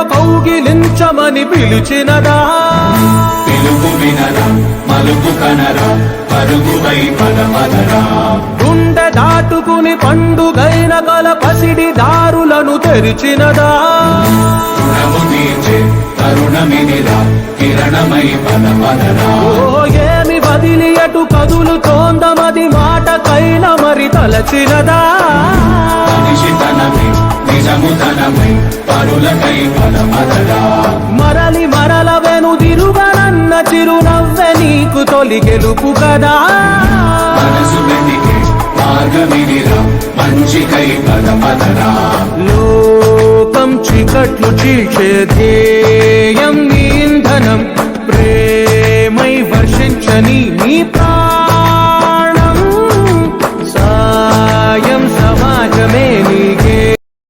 రమ్మని పిలిచినదా? పిలుపు వినరా మలుపు కనరా పరుగువై పద పదరా గుండె దాటుకుని పండుగైన కల పసిడి దారులను తెరిచినదా? రుణము తీర్చే కిరణమై పద పదరా ఓ ఏమి వదిలి అటు కదులు తోందమది మాటకైన మరి తలచినదా? పరులకై మరలి మరల వెనుదిరుగనన్న చిరునవ్వె నీకు తొలి గెలుపు కదా. మనసు వెతికే మంచికై లోకం చికట్లు చీల్చే ధ్యేయం నీ ఇంధనం ప్రేమై వర్షించని నీ ప్రాణం. సాయం సమాజమే నీ